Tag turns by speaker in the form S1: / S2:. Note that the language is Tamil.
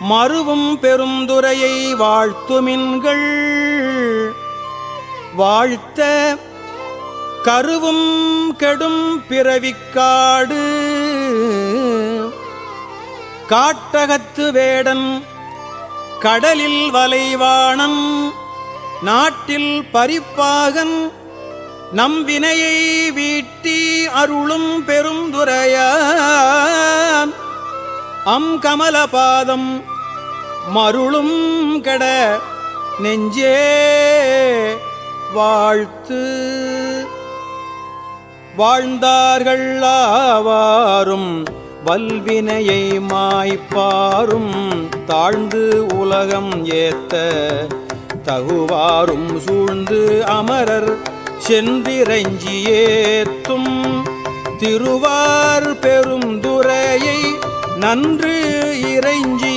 S1: மறுவும் பெருந்துரையை வாழ்த்துமின்கள் வாழ்த்த கருவும் கெடும் பிறவிக்காடு காட்டகத்து வேடன் கடலில் வலைவாணன் நாட்டில் பரிப்பாகன் நம் வினையை வீட்டி அருளும் பெருந்துரையான் அம் கமலபாதம் மருளும் கட நெஞ்சே வாழ்த்து. வாழ்ந்தார்கள் ஆவாரும் வல்வினையை மாய்ப்பாரும் தாழ்ந்து உலகம் ஏத்த தகுவாரும் சூழ்ந்து அமரர் சென்றிரஞ்சி ஏத்தும். திருவார் பெரும் துறையை நன்று இறைஞ்சி